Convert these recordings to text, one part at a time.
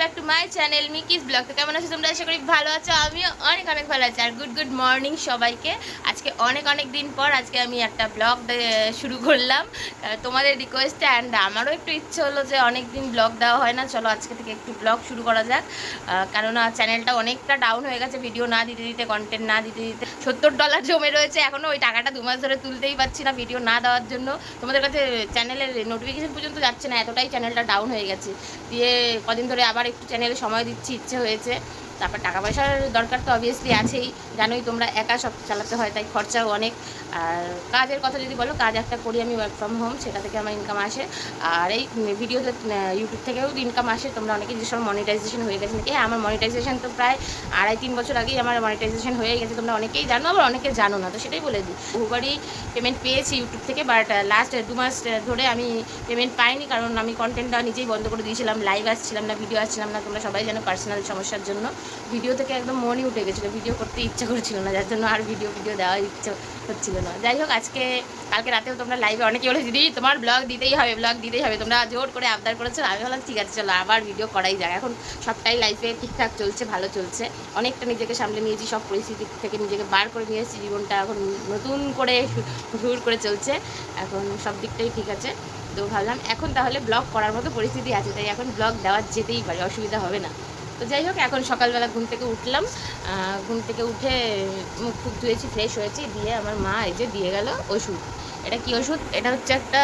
Back to my channel মিকিস blog তো কেমন আছো তোমরা? আশা করি ভালো আছো, আমিও অনেক অনেক ভালো আছি। আর গুড গুড মর্নিং সবাইকে। আজকে অনেক অনেক দিন পর আজকে আমি একটা ব্লগ শুরু করলাম। তোমাদের রিকোয়েস্টে অ্যান্ড আমারও একটু ইচ্ছে হলো যে অনেক দিন ব্লগ দেওয়া হয় না। চলো আজকে থেকে একটু ব্লগ শুরু করা যাক। কেননা চ্যানেলটা অনেকটা ডাউন হয়ে গেছে। ভিডিও না দিতে দিতে কন্টেন্ট না দিতে দিতে সত্তর ডলার জমে রয়েছে। এখনও ওই টাকাটা দু মাস ধরে তুলতেই পারছি না ভিডিও না দেওয়ার জন্য। তোমাদের কাছে চ্যানেলের নোটিফিকেশন পর্যন্ত যাচ্ছে না। এতটাই চ্যানেলটা ডাউন হয়ে গেছে। দিয়ে কদিন ধরে আবার একটু চ্যানেলে সময় দিচ্ছি ইচ্ছে হয়েছে। তারপর টাকা পয়সার দরকার তো অবভিয়াসলি আছেই। জানোই তোমরা একা সব চালাতে হয়, তাই খরচাও অনেক। আর কাজের কথা যদি বলো, কাজ একটা করি আমি ওয়ার্ক ফ্রম হোম সেটা থেকে আমার ইনকাম আসে। আর এই ভিডিওতে ইউটিউব থেকেও ইনকাম আসে। তোমরা অনেকে যে সব মনিটাইজেশন হয়ে গেছে নাকি? হ্যাঁ আমার মনিটাইজেশন তো প্রায় আড়াই তিন বছর আগেই আমার মনিটাইজেশন হয়ে গেছে। তোমরা অনেকেই জানো, আবার অনেকে জানো না, তো সেটাই বলে দিই। বহুবারই পেমেন্ট পেয়েছি ইউটিউব থেকে বাট লাস্ট দু মাস ধরে আমি পেমেন্ট পাইনি। কারণ আমি কন্টেন্টটা নিজেই বন্ধ করে দিয়েছিলাম। লাইভ আসছিলাম না ভিডিও আসছিলাম না। তোমরা সবাই জানো পার্সোনাল সমস্যার জন্য। ভিডিও থেকে একদম মনই উঠে গেছিল, ভিডিও করতে ইচ্ছা করছিল না, যার জন্য আর ভিডিও ভিডিও দেওয়ার ইচ্ছে হচ্ছিল না। যাই হোক, আজকে, কালকে রাতেও তোমরা লাইভে অনেকে বলে দিদি, তোমার ব্লগ দিতেই হবে ব্লগ দিতেই হবে। তোমরা জোর করে আবদার করেছ, আমি বললাম, ঠিক আছে, চলো আবার ভিডিও করাই যায় এখন সবটাই লাইফে ঠিকঠাক চলছে, ভালো চলছে। অনেকটা নিজেকে সামলে নিয়েছি, সব পরিস্থিতি থেকে নিজেকে বার করে নিয়ে এসেছি, জীবনটা এখন নতুন করে হুর করে চলছে। এখন সব দিকটাই ঠিক আছে। তো ভাবলাম, এখন তাহলে ব্লগ করার মতো পরিস্থিতি আছে, তাই এখন ব্লগ দেওয়া যেতেই পারে, অসুবিধা হবে না। তো যাই হোক, এখন সকালবেলা ঘুম থেকে উঠলাম। ঘুম থেকে উঠে মুখ টুক ধুয়েছি ফ্রেশ হয়েছি, দিয়ে আমার মা এই যে দিয়ে গেল ওষুধ। এটা কি ওষুধ? এটা হচ্ছে একটা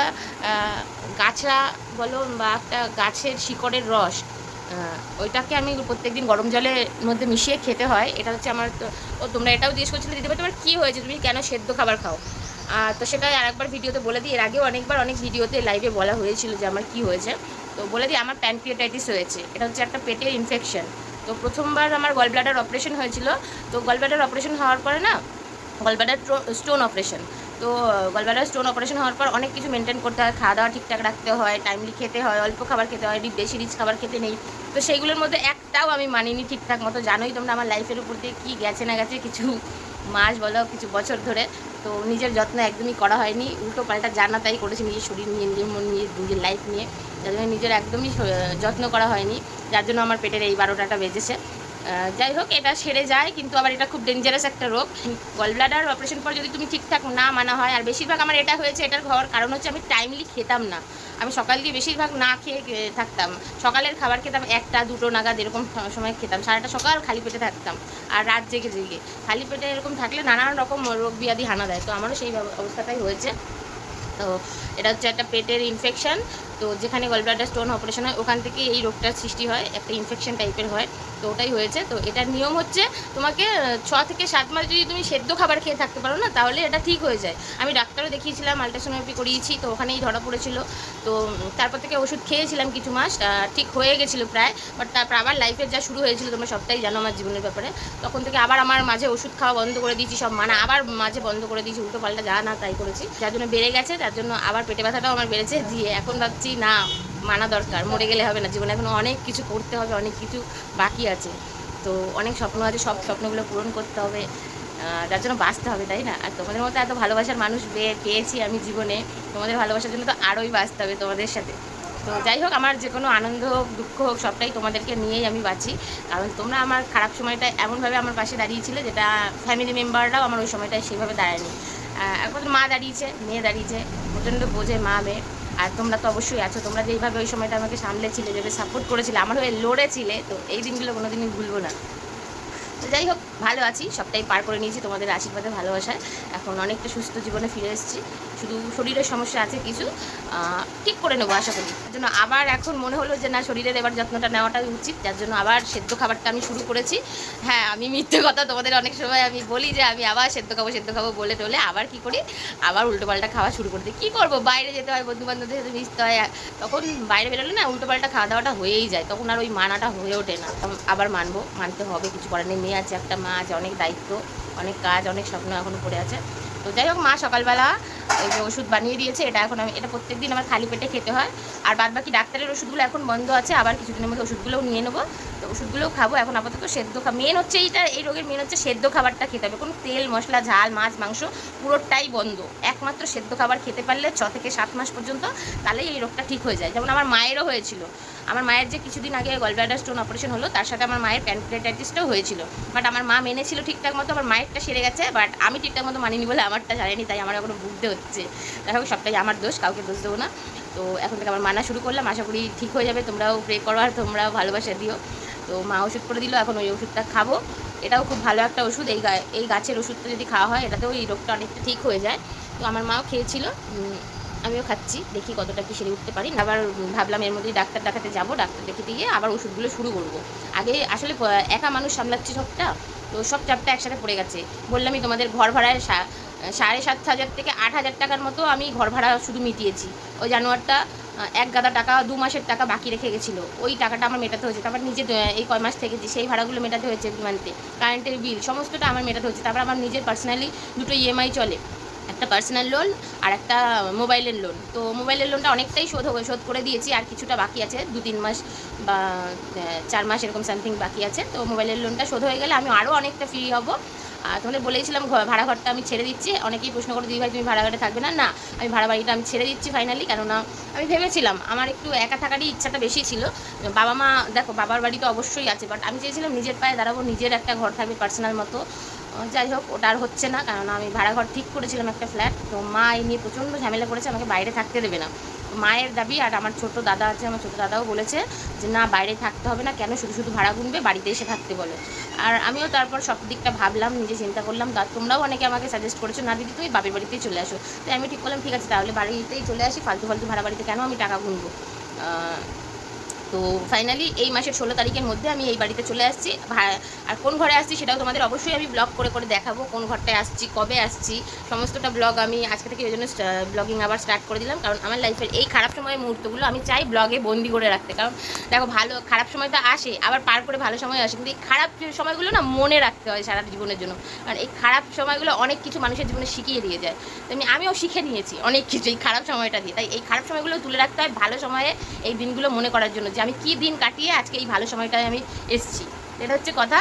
গাছড়া বলো বা একটা গাছের শিকড়ের রস। ওইটাকে আমি প্রত্যেকদিন গরম জলের মধ্যে মিশিয়ে খেতে হয়। এটা হচ্ছে আমার ও তোমরা এটাও জিজ্ঞেস করছিলে, দিদি ভাই, তোমার কী হয়েছে? তুমি কেন সেদ্ধ খাবার খাও? তো সেটা আরেকবার ভিডিওতে বলে দিই। এর আগেও অনেকবার অনেক ভিডিওতে লাইভে বলা হয়েছিল যে আমার কি হয়েছে। তো বলে দিই, আমার প্যানক্রিয়েটাইটিস হয়েছে। এটা হচ্ছে একটা পেটের ইনফেকশন তো প্রথমবার আমার গল ব্লাডার অপারেশন হয়েছিল। তো গল ব্লাডার অপারেশন হওয়ার পরে না গলব্লাডার স্টোন অপারেশন তো গলব্লাডার স্টোন অপারেশন হওয়ার পর অনেক কিছু মেনটেন করতে হয়। খাওয়া দাওয়া ঠিকঠাক রাখতে হয় টাইমলি খেতে হয়, অল্প খাবার খেতে হয় বেশি রিচ খাবার খেতে নেই। তো সেইগুলোর মধ্যে একটাও আমি মানিনি ঠিকঠাক মতো। জানোই তোমরা আমার লাইফের উপর দিয়ে কী গেছে না গেছে কিছু মাস বলো, কিছু বছর ধরে। তো নিজের যত্ন একদমই করা হয়নি। উল্টো পাল্টা জানা তাই করেছি, নিজের শরীর নিয়ে, নিজের মন নিয়ে, নিজের লাইফ নিয়ে। যার জন্য নিজের একদমই যত্ন করা হয়নি। যার জন্য আমার পেটের এই বারোটাটা বেজেছে। যাই হোক, এটা সেরে যায়, কিন্তু আবার এটা খুব ডেঞ্জারাস একটা রোগ। গলব্লাডার অপারেশন পর যদি তুমি ঠিকঠাক না মানা হয়, আর বেশিরভাগ আমার এটা হয়েছে, এটার হওয়ার কারণ হচ্ছে আমি টাইমলি খেতাম না। আমি সকাল দিয়ে বেশিরভাগ না খেয়ে থাকতাম। সকালের খাবার খেতাম একটা, দুটো নাগাদ এরকম সময় খেতাম। সারাটা সকাল খালি পেটে থাকতাম, আর রাত জেগে জেগে। খালি পেটে এরকম থাকলে নানান রকম রোগ ব্যাধি হানা দেয়। তো আমারও সেই অবস্থাটাই হয়েছে। তো এটা হচ্ছে একটা পেটের ইনফেকশন তো যেখানে গলব্লাডার স্টোন অপারেশন হয়, ওখান থেকে এই রোগটার সৃষ্টি হয়, একটা ইনফেকশন টাইপের হয়। তো ওটাই হয়েছে। তো এটার নিয়ম হচ্ছে তোমাকে ছ থেকে সাত মাস যদি তুমি সেদ্ধ খাবার খেয়ে থাকতে পারো না, তাহলে এটা ঠিক হয়ে যায়। আমি ডাক্তারও দেখিয়েছিলাম আলট্রাসোনোগ্রাফি করিয়েছি, তো ওখানেই ধরা পড়েছিল। তো তারপর থেকে ওষুধ খেয়েছিলাম কিছু মাস ঠিক হয়ে গেছিল প্রায়। বাট তারপর আবার লাইফের যা শুরু হয়েছিল, তোমরা সবটাই জানো আমার জীবনের ব্যাপারে। তখন থেকে আবার আমার মাঝে ওষুধ খাওয়া বন্ধ করে দিয়েছি, সব মানে আবার মাঝে বন্ধ করে দিয়েছি উল্টো পাল্টা যা না তাই করেছি। যার জন্য বেড়ে গেছে, তার জন্য আবার পেটে ব্যথাটাও আমার বেড়েছে। দিয়ে এখন ভাবছি না, মানা দরকার, মরে গেলে হবে না। জীবনে এখন অনেক কিছু করতে হবে, অনেক কিছু বাকি আছে। তো অনেক স্বপ্ন আছে, সব স্বপ্নগুলো পূরণ করতে হবে। যার জন্য বাঁচতে হবে, তাই না? আর তোমাদের মতো এত ভালোবাসার মানুষ পেয়ে- পেয়েছি আমি জীবনে, তোমাদের ভালোবাসার জন্য তো আরোই বাঁচতে হবে তোমাদের সাথে। তো যাই হোক, আমার যে কোনো আনন্দ হোক, দুঃখ হোক, সবটাই তোমাদেরকে নিয়েই আমি বাঁচি। কারণ তোমরা আমার খারাপ সময়টা এমনভাবে আমার পাশে দাঁড়িয়েছিলে যেটা ফ্যামিলি মেম্বাররাও আমার ওই সময়টায় সেইভাবে দাঁড়ায়নি। একমাত্র মা দাঁড়িয়েছে, মেয়ে দাঁড়িয়েছে, প্রচণ্ড বোঝে মা মেয়ে আর তোমরা তো অবশ্যই আছো। তোমরা যেইভাবে ওই সময়টা আমাকে সামলেছিলে, যেভাবে সাপোর্ট করেছিলে, আমার হয়ে লড়েছিলে, তো এই দিনগুলো কোনো দিনই ভুলবো না। তো যাই হোক, ভালো আছি, সবটাই পার করে নিয়েছি তোমাদের আশীর্বাদে, ভালোবাসায়। এখন অনেকটা সুস্থ জীবনে ফিরে এসেছি। শুধু শরীরের সমস্যা আছে কিছু ঠিক করে নেব আশা করি। তার জন্য আবার এখন মনে হলো যে না, শরীরের এবার যত্নটা নেওয়াটাই উচিত। যার জন্য আবার সেদ্ধ খাবারটা আমি শুরু করেছি। হ্যাঁ আমি মিথ্যে কথা তোমাদের অনেক সময় আমি বলি যে, আমি আবার সেদ্ধ খাব সেদ্ধ খাব বলে টলে আবার কি করি? আবার উল্টোপাল্টা খাওয়া শুরু করে দিই। কী করব? বাইরে যেতে হয় বন্ধু বান্ধবদের সাথে মিশতে হয়। তখন বাইরে বেরোলে না উল্টোপাল্টা খাওয়া দাওয়াটা হয়েই যায়। তখন আর ওই মানাটা হয়ে ওঠে না। আবার মানবো, মানতে হবে। কিছু করার নেই। মেয়ে আছে, একটা মা আছে, অনেক দায়িত্ব, অনেক কাজ, অনেক স্বপ্ন এখনও পড়ে আছে। তো যাই হোক, মা সকালবেলা ওই যে ওষুধ বানিয়ে দিয়েছে, এটা এখন আমি এটা প্রত্যেক দিন আমার খালি পেটে খেতে হয়। আর বাদ বাকি ডাক্তারের ওষুধগুলো এখন বন্ধ আছে, আবার কিছুদিনের মধ্যে ওষুধগুলোও নিয়ে নেব। তো ওষুধগুলোও খাব, এখন আপাতত সেদ্ধ খা মেন হচ্ছে এইটা, এই রোগের মেন হচ্ছে সেদ্ধ খাবারটা খেতে হবে। কোনো তেল, মশলা, ঝাল, মাছ, মাংস পুরোটাই বন্ধ। একমাত্র সেদ্ধ খাবার খেতে পারলে ছ থেকে সাত মাস পর্যন্ত তাহলেই এই রোগটা ঠিক হয়ে যায়। যেমন আমার মায়েরও হয়েছিল। আমার মায়ের যে কিছুদিন আগে গলব্লাডার স্টোন অপারেশন হলো, তার সাথে আমার মায়ের প্যানক্রেটাইটিসটাও হয়েছিল। বাট আমার মা মেনেছিল ঠিকঠাক মতো, আমার মায়েরটা সেরে গেছে বাট আমি ঠিকঠাক মতো মানিনি বলে আমারটা জানেনি তাই আমার এখনও ভুগতে হচ্ছে। হোক, সবটাই আমার দোষ, কাউকে দোষ দেবো না। তো এখন থেকে আমার মানা শুরু করলাম, আশা করি ঠিক হয়ে যাবে, তোমরাও প্রে করো আর তোমরাও ভালোবাসা দিও। তো মা ওষুধ করে দিল, এখন ওই ওষুধটা খাব। এটাও খুব ভালো একটা ওষুধ, এই গা- এই গাছের ওষুধটা যদি খাওয়া হয়, এটাতেও এই রোগটা অনেকটা ঠিক হয়ে যায়। তো আমার মাও খেয়েছিল আমিও খাচ্ছি, দেখি কতটা কি সেরে উঠতে পারি। আবার ভাবলাম এর মধ্যেই ডাক্তার দেখাতে যাব, ডাক্তার দেখাতে গিয়ে আবার ওষুধগুলো শুরু করব। আগে আসলে একা মানুষ সামলাচ্ছি সবটা, তো সব চাপটা একসাথে পড়ে গেছে। বললামই তোমাদের ঘর ভাড়ায় সাড়ে সাত হাজার থেকে আট হাজার টাকার মতো আমি ঘর ভাড়া শুধু মিটিয়েছি। ওই জানুয়ারটা এক গাদা টাকা, দু মাসের টাকা বাকি রেখে গেছিল। ওই টাকাটা আমার মেটাতে হয়েছে। তারপর নিজে এই কয় মাস থেকেছি সেই ভাড়াগুলো মেটাতে হয়েছে মান্থে কারেন্টের বিল সমস্তটা আমার মেটাতে হচ্ছে তারপর আমার নিজের পার্সোনালি দুটো ইএমআই চলে। একটা পার্সোনাল লোন আর একটা মোবাইলের লোন তো মোবাইলের লোনটা অনেকটাই শোধ শোধ করে দিয়েছি, আর কিছুটা বাকি আছে, দু তিন মাস বা চার মাস এরকম সামথিং বাকি আছে। তো মোবাইলের লোনটা শোধ হয়ে গেলে আমি আরও অনেকটা ফ্রি হব। আর তোমাদের বলেছিলাম ঘর- ভাড়া ঘরটা আমি ছেড়ে দিচ্ছি। অনেকেই প্রশ্ন করে, দিদি ভাই, তুমি ভাড়া ঘরে থাকবে না? না, আমি ভাড়া বাড়িটা আমি ছেড়ে দিচ্ছি ফাইনালি কেননা আমি ভেবেছিলাম, আমার একটু একা থাকারই ইচ্ছাটা বেশি ছিল। বাবা মা দেখো, বাবার বাড়ি তো অবশ্যই আছে বাট আমি চেয়েছিলাম নিজের পায়ে দাঁড়াবো, নিজের একটা ঘর থাকবে পার্সোনাল মতো। যাই হোক, ওটা আর হচ্ছে না, কারণ আমি ভাড়া ঘর ঠিক করেছিলাম একটা ফ্ল্যাট তো মা এই নিয়ে প্রচণ্ড ঝামেলা করেছে, আমাকে বাইরে থাকতে দেবে না। মায়ের দাবি, আর আমার ছোট দাদা আছে, আমার ছোট দাদাও বলেছে যে, না, বাইরে থাকতে হবে না, কেন? শুধু শুধু ভাড়া গুনবে, বাড়িতে এসে থাকতে বলে। আর আমিও তারপর সব দিকটা ভাবলাম, নিজে চিন্তা করলাম, তা তোমরাও অনেকে আমাকে সাজেস্ট করেছ, না দিদি, তুমি বাপের বাড়িতেই চলে আসো। তাই আমি ঠিক করলাম, ঠিক আছে, তাহলে বাড়িতেই চলে আসি, ফালতু ফালতু ভাড়া বাড়িতে কেন আমি টাকা গুনবো? তো ফাইনালি এই মাসের ষোলো তারিখের মধ্যে আমি এই বাড়িতে চলে আসছি। আর কোন ঘরে আসছি সেটাও তোমাদের অবশ্যই আমি ব্লগ করে করে দেখাবো, কোন ঘরটায় আসছি, কবে আসছি, সমস্তটা ব্লগ আমি আজকে থেকে ওই জন্য ব্লগিং আবার স্টার্ট করে দিলাম। কারণ আমার লাইফের এই খারাপ সময়ের মুহূর্তগুলো আমি চাই ব্লগে বন্দি করে রাখতে। কারণ দেখো, ভালো, খারাপ সময় তো আসে, আবার পার করে ভালো সময় আসে। কিন্তু এই খারাপ সময়গুলো না মনে রাখতে হয় সারা জীবনের জন্য। কারণ এই খারাপ সময়গুলো অনেক কিছু মানুষের জীবনে শিখিয়ে দিয়ে যায়। তেমনি আমিও শিখে নিয়েছি অনেক কিছু এই খারাপ সময়টা দিয়ে। তাই এই খারাপ সময়গুলো তুলে রাখতে হয় ভালো সময়ে এই দিনগুলো মনে করার জন্য যে আমি কী দিন কাটিয়ে আজকে এই ভালো সময়টায় আমি এসেছি। এটা হচ্ছে কথা।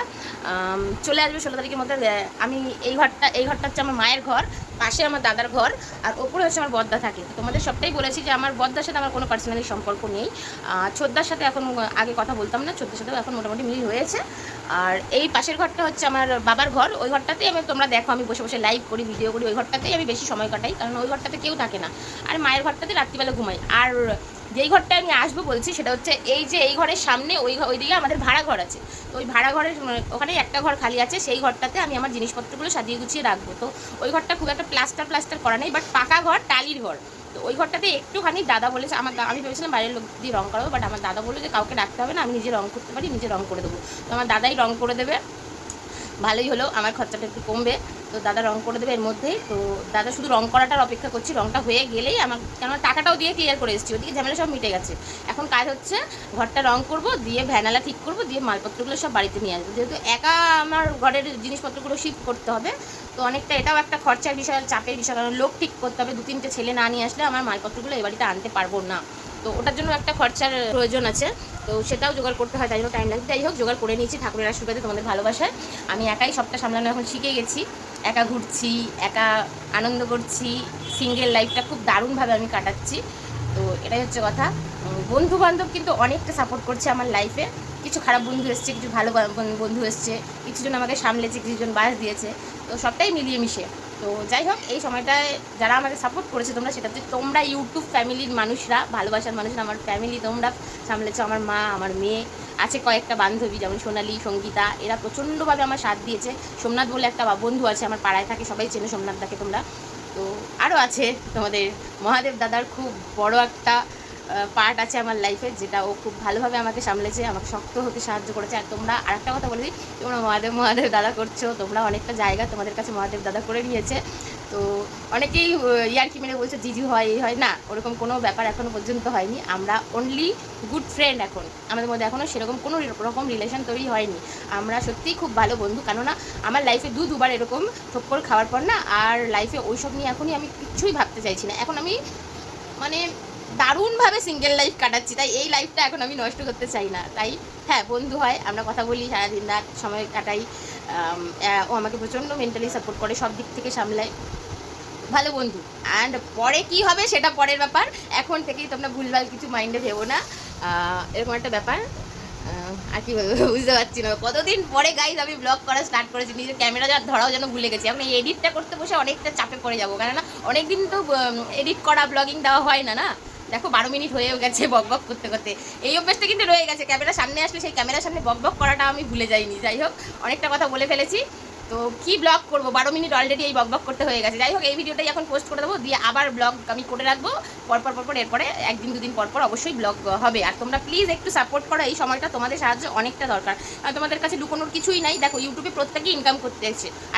চলে আসবে ষোলো তারিখের মধ্যে আমি এই ঘরটা এই ঘরটা হচ্ছে আমার মায়ের ঘর, পাশে আমার দাদার ঘর, আর ওপরে হচ্ছে আমার বদ্দা থাকে। তোমাদের সবটাই বলেছি যে আমার বদ্দার সাথে আমার কোনো পার্সোনালি সম্পর্ক নেই। ছোদ্দার সাথে এখন আগে কথা বলতাম না, ছোদ্দার সাথেও এখন মোটামুটি মিল হয়েছে। আর এই পাশের ঘরটা হচ্ছে আমার বাবার ঘর, ওই ঘরটাতেই আমি তোমরা দেখো, আমি বসে বসে লাইভ করি ভিডিও করি, ওই ঘরটাতেই আমি বেশি সময় কাটাই, কারণ ওই ঘরটাতে কেউ থাকে না। আর মায়ের ঘরটাতে রাত্রিবেলা ঘুমাই। আর যেই ঘরটা আমি আসব বলছি, সেটা হচ্ছে এই যে এই ঘরের সামনে, ওই ওইদিকে আমাদের ভাড়া ঘর আছে। তো ওই ভাড়া ঘরের ওখানে একটা ঘর খালি আছে, সেই ঘরটাতে আমি আমার জিনিসপত্রগুলো সাজিয়ে গুছিয়ে রাখব। তো ওই ঘরটা খুব একটা প্লাস্টার প্লাস্টার করা নেই বাট পাকা ঘর, টালির ঘর। তো ওই ঘরটাতে একটুখানি দাদা বলেছে, আমার আমি ভেবেছিলাম বাইরের লোক দিয়ে রঙ করাবো বাট আমার দাদা বলল যে, কাউকে ডাকতে হবে না, আমি নিজে রঙ করতে পারি, নিজে রঙ করে দেবো। তো আমার দাদাই রঙ করে দেবে। ভালোই হলো, আমার খরচাটা একটু কমবে। তো দাদা রং করে দেবে এর মধ্যেই। তো দাদা শুধু রং করাটার অপেক্ষা করছি, রংটা হয়ে গেলেই আমার, কেননা টাকাটাও দিয়ে ক্লিয়ার করে এসেছি। ওদিকে ঝামেলা সব মিটে গেছে। এখন কাজ হচ্ছে, ঘরটা রং করব, দিয়ে ভ্যানালা ঠিক করব, দিয়ে মালপত্রগুলো সব বাড়িতে নিয়ে আসব। যেহেতু একা আমার ঘরের জিনিসপত্রগুলো শিফট করতে হবে, তো অনেকটা এটাও একটা খরচার বিষয় চাপের বিষয় কারণ লোক ঠিক করতে হবে দু তিনটে ছেলে না নিয়ে আসলে আমার মালপত্রগুলো এই বাড়িতে আনতে পারব না। তো ওটার জন্য একটা খরচার প্রয়োজন আছে। তো সেটাও জোগাড় করতে হয়, তাই জন্য টাইম লাগবে যাই হোক, জোগাড় করে নিয়েছি ঠাকুরের আশীর্বাদে তোমাদের ভালোবাসায় আমি একাই সবটা সামলানো এখন শিখে গেছি। একা ঘুরছি, একা আনন্দ করছি সিঙ্গেল লাইফটা খুব দারুণভাবে আমি কাটাচ্ছি। তো এটাই হচ্ছে কথা। বন্ধু বান্ধব কিন্তু অনেকটা সাপোর্ট করছে আমার লাইফে কিছু খারাপ বন্ধু এসছে, কিছু ভালো বন্ধু এসছে কিছুজন আমাকে সামলেছে কিছুজন বাস দিয়েছে, তো সবটাই মিলিয়ে মিশে। তো যাই হোক, এই সময়টায় যারা আমাকে সাপোর্ট করেছে তোমরা সেটা হচ্ছে তোমরা ইউটিউব ফ্যামিলির মানুষরা, ভালোবাসার মানুষরা, আমার ফ্যামিলি তোমরা সামলেছো, আমার মা, আমার মেয়ে, আছে কয়েকটা বান্ধবী যেমন সোনালি, সঙ্গীতা, এরা প্রচণ্ডভাবে আমার সাথ দিয়েছে। সোমনাথ বলে একটা বন্ধু আছে আমার পাড়ায় থাকে, সবাই চেনে সোমনাথ দাকে তোমরা। তো আরও আছে তোমাদের মহাদেব দাদার খুব বড় একটা পার্ট আছে আমার লাইফে যেটা ও খুব ভালোভাবে আমাকে সামলেছে, আমাকে শক্ত হতে সাহায্য করেছে। আর তোমরা আরেকটা কথা বলে দিই, তোমরা মহাদেব মহাদেব দাদা করছ, তোমরা অনেকটা জায়গা তোমাদের কাছে মহাদেব দাদা করে নিয়েছে। তো অনেকেই ইয়ারকি মেরে বলছে, জিজু হয়, এই হয়, না, ওরকম কোনো ব্যাপার এখনও পর্যন্ত হয়নি। আমরা অনলি গুড ফ্রেন্ড এখন। আমাদের মধ্যে এখনও সেরকম কোনো রকম রিলেশন তৈরি হয়নি। আমরা সত্যিই খুব ভালো বন্ধু, কেননা আমার লাইফে দু দুবার এরকম ঠক্কর খাওয়ার পর না, আর লাইফে ওইসব নিয়ে এখনই আমি কিচ্ছুই ভাবতে চাইছি না। এখন আমি মানে দারুণভাবে সিঙ্গেল লাইফ কাটাচ্ছি, তাই এই লাইফটা এখন আমি নষ্ট করতে চাই না। তাই হ্যাঁ বন্ধু হয়, আমরা কথা বলি, সারাদিন রাত সময় কাটাই ও আমাকে প্রচণ্ড মেন্টালি সাপোর্ট করে, সব দিক থেকে সামলায়। ভালো বন্ধু। অ্যান্ড পরে কি হবে সেটা পরের ব্যাপার। এখন থেকেই তোমরা ভুলভাল কিছু মাইন্ডে ভেবো না। এরকম একটা ব্যাপার। আর কি বুঝতে পারছি না। কতদিন পরে গাইজ আমি ব্লগ করা স্টার্ট করেছি, নিজের ক্যামেরা যা ধরাও যেন ভুলে গেছি। এখন এই এডিটটা করতে বসে অনেকটা চাপে পড়ে যাব। কেননা, অনেকদিন তো এডিট করা ব্লগিং দেওয়া হয় না না? দেখো বারো মিনিট হয়েও গেছে বক বক করতে করতে। এই অভ্যাসটা কিন্তু রয়ে গেছে। ক্যামেরা সামনে আসলে সেই ক্যামেরার সামনে বক বক করাটা আমি ভুলে যাইনি। যাই হোক, অনেকটা কথা বলে ফেলেছি। তো কি ব্লগ করব? বারো মিনিট অলরেডি এই বক বক করতে হয়ে গেছে। যাই হোক, এই ভিডিওটাই এখন পোস্ট করে দেবো। দিয়ে আবার ব্লগ আমি করে রাখব। পরপর পরপর, এরপরে একদিন, দুদিন পর পর অবশ্যই ব্লগ হবে। আর তোমরা প্লিজ একটু সাপোর্ট করো। এই সময়টা তোমাদের সাহায্য অনেকটা দরকার। তোমাদের কাছে লুকোনোর কিছুই নাই। দেখো ইউটিউবে প্রত্যেকেই ইনকাম করতে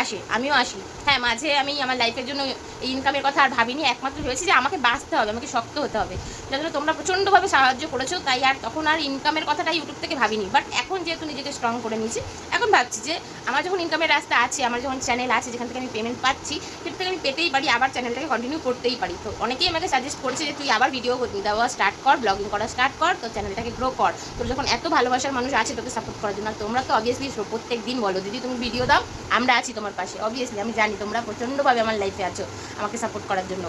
আসে। আমিও আসি। হ্যাঁ মাঝে আমি আমার লাইফের জন্য এই ইনকামের কথা আর ভাবিনি। একমাত্র ভেবেছি যে আমাকে বাঁচতে হবে, আমাকে শক্ত হতে হবে। যার জন্য তোমরা প্রচণ্ডভাবে সাহায্য করেছ, তাই আর তখন আর ইনকামের কথাটা ইউটিউব থেকে ভাবিনি। বাট এখন যেহেতু নিজেকে স্ট্রং করে নিয়েছি, এখন ভাবছি যে আমার যখন ইনকামের রাস্তা আছে, আমার যখন চ্যানেল আছে, যেখান থেকে আমি পেমেন্ট পাচ্ছি সেটা থেকে আমি পেতেই পারি, আবার চ্যানেলটাকে কন্টিনিউ করতেই পারি। তো অনেকেই আমাকে সাজেস্ট করেছে যে, তুই আবার ভিডিও দেওয়া স্টার্ট কর ব্লগিং করা স্টার্ট কর, তো চ্যানেলটাকে গ্রো কর। তোর যখন এত ভালোবাসার মানুষ আছে তোকে সাপোর্ট করার জন্য, তোমরা তো অবভিয়াসলি প্রত্যেক দিন বলো, দিদি, তুমি ভিডিও দাও, আমরা আছি তোমার পাশে। অবভিয়াসলি আমি জানি তোমরা প্রচণ্ডভাবে আমার লাইফে আছো, আমাকে সাপোর্ট করার জন্য।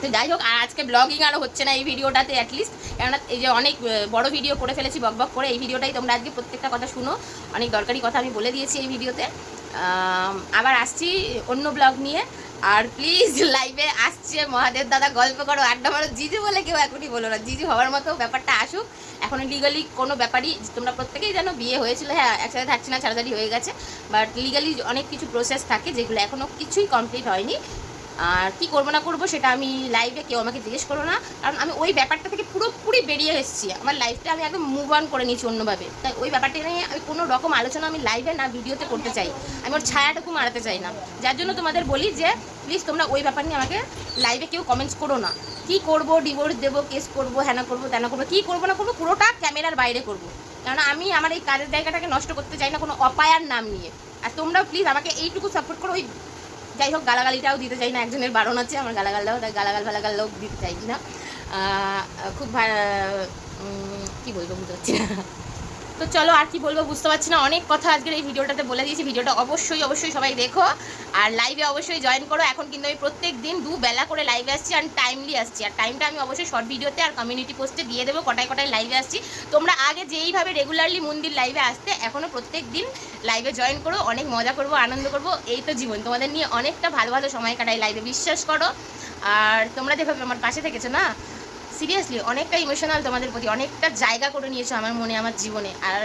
তো যাই হোক, আর আজকে ব্লগিং আরও হচ্ছে না এই ভিডিওটাতে অ্যাটলিস্ট কেননা এই যে অনেক বড় ভিডিও করে ফেলেছি, বক বক করে, এই ভিডিওটাই তোমরা আজকে প্রত্যেকটা কথা শুনো। অনেক দরকারি কথা আমি বলে দিয়েছি এই ভিডিওতে আবার আসছি অন্য ব্লগ নিয়ে। আর প্লিজ লাইভে আসছে মহাদেব দাদা, গল্প করো, আড্ডা মারো। জিজু বলে কেউ এখনই বলো না। জিজু হওয়ার মতো ব্যাপারটা আসুক। এখন লিগালি কোনো ব্যাপারই, তোমরা প্রত্যেকেই জানো, বিয়ে হয়েছিল হ্যাঁ একসাথে থাকছি না, ছাড়াছাড়ি হয়ে গেছে। বাট লিগালি অনেক কিছু প্রসেস থাকে যেগুলো এখনও কিছুই কমপ্লিট হয়নি। আর কি করব না করব সেটা আমি লাইভে কেউ আমাকে জিজ্ঞেস করো না। কারণ আমি ওই ব্যাপারটা থেকে পুরোপুরি বেরিয়ে এসেছি। আমার লাইফটা আমি একদম মুভ অন করে নিয়েছি অন্যভাবে। তাই ওই ব্যাপারটা নিয়ে আমি কোনো রকম আলোচনা আমি লাইভে না ভিডিওতে করতে চাই। আমি ওর ছায়াটুকু মারাতে চাই না। যার জন্য তোমাদের বলি যে প্লিজ তোমরা ওই ব্যাপার নিয়ে আমাকে লাইভে কেউ কমেন্টস করো না। কি করব ডিভোর্স দেবো কেস করব হ্যানা করব, তেনা করব, কী করব না করব, পুরোটা ক্যামেরার বাইরে করব। কারণ আমি আমার এই কাজের জায়গাটাকে নষ্ট করতে চাই না কোনো অপায়ার নাম নিয়ে। আর তোমরাও প্লিজ আমাকে এইটুকু সাপোর্ট করো, ওই যাই হোক, গালাগালিটাও দিতে চাই না, একজনের বারণ আছে, আমার গালাগালটাও, তাই গালাগাল ফালাগাল লোক দিতে চাইছি না খুব কি বলব, বুঝতে পারছি না। তো চলো আর কি বলব, বুঝতে পারছি না, অনেক কথা আজকের এই ভিডিওটাতে বলে দিয়েছি, ভিডিওটা অবশ্যই অবশ্যই সবাই দেখো। আর লাইভে অবশ্যই জয়েন করো, এখন কিন্তু আমি প্রত্যেক দিন দু বেলা করে লাইভে আসছি আর টাইমলি আসছি। আর টাইমটা আমি অবশ্যই শর্ট ভিডিওতে আর কমিউনিটি পোস্টে দিয়ে দেবো, কটায় কটায় লাইভে আসছি। তোমরা আগে যেইভাবে রেগুলারলি মন্দির লাইভে আসতে এখনও প্রত্যেক দিন লাইভে জয়েন করো, অনেক মজা করব, আনন্দ করব, এই তো জীবন। তোমাদের নিয়ে অনেকটা ভালো ভালো সময় কাটাই লাইভে বিশ্বাস করো। আর তোমরা যেভাবে আমার পাশে থেকেছো না সিরিয়াসলি অনেকটা ইমোশনাল তোমাদের প্রতি অনেকটা জায়গা করে নিয়েছো আমার মনে আমার জীবনে। আর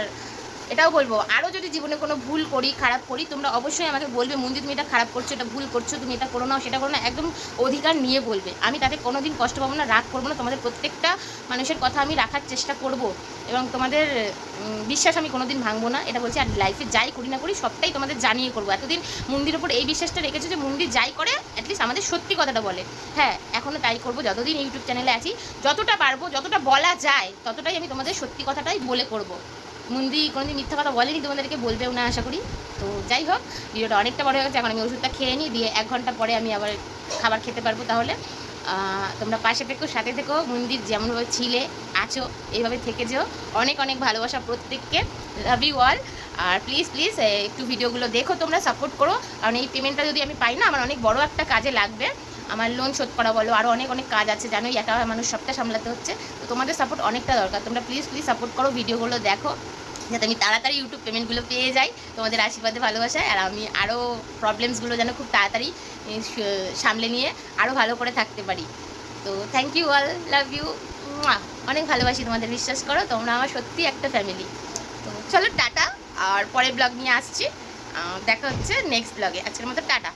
এটাও বলব, আরও যদি জীবনে কোনো ভুল করি, খারাপ করি, তোমরা অবশ্যই আমাকে বলবে, মন্দির তুমি এটা খারাপ করছ, এটা ভুল করছ, তুমি এটা করো না, সেটা করো না, একদম অধিকার নিয়ে বলবে। আমি তাতে কোনোদিন কষ্ট পাবো না, রাগ করব না, তোমাদের প্রত্যেকটা মানুষের কথা আমি রাখার চেষ্টা করব এবং তোমাদের বিশ্বাস আমি কোনোদিন ভাঙবো না, এটা বলছি, আর লাইফে যাই করি না করি, সবটাই তোমাদের জানিয়ে করব। এতদিন মন্দির ওপর এই বিশ্বাসটা রেখেছো যে মন্দির যাই করে অ্যাটলিস্ট আমাদের সত্যি কথাটা বলে। হ্যাঁ এখনও তাই করব, যতদিন ইউটিউব চ্যানেলে আছি, যতটা পারব, যতটা বলা যায়, ততটাই আমি তোমাদের সত্যি কথাটাই বলে করব। মন্দি কোনোদিন মিথ্যা কথা বলেনি, তোমাদেরকে বলবেও না, আশা করি। তো যাই হোক, ভিডিওটা অনেকটা বড় হয়ে গেছে, এখন আমি ওষুধটা খেয়ে নিই, দিয়ে এক ঘণ্টা পরে আমি আবার খাবার খেতে পারব তাহলে। তোমরা পাশে থেকো, সাথে থেকো, মন্দির যেমনভাবে ছিলে, আছো এইভাবে থেকে যেও। অনেক অনেক ভালোবাসা প্রত্যেককে। লাভ ইউ অল আর প্লিজ প্লিজ একটু ভিডিওগুলো দেখো তোমরা সাপোর্ট করো। কারণ এই পেমেন্টটা যদি আমি পাই না, আমার অনেক বড় একটা কাজে লাগবে। আমার লোন শোধ করা বলো আরও অনেক অনেক কাজ আছে, জানোই একা মানুষ সবটা সামলাতে হচ্ছে। তো তোমাদের সাপোর্ট অনেকটা দরকার। তোমরা প্লিজ প্লিজ সাপোর্ট করো, ভিডিওগুলো দেখো। যাতে আমি তাড়াতাড়ি ইউটিউব পেমেন্টগুলো পেয়ে যাই তোমাদের আশীর্বাদে, ভালোবাসায়। আর আমি আরও প্রবলেমসগুলো যেন খুব তাড়াতাড়ি সামলে নিয়ে আরও ভালো করে থাকতে পারি। তো thank you all love you অনেক ভালোবাসি তোমাদের, বিশ্বাস করো, তোমরা আমার সত্যি একটা ফ্যামিলি তো চলো টাটা, আর পরের ব্লগ নিয়ে আসছি। দেখা হচ্ছে নেক্সট ব্লগে আজকের মতো টাটা।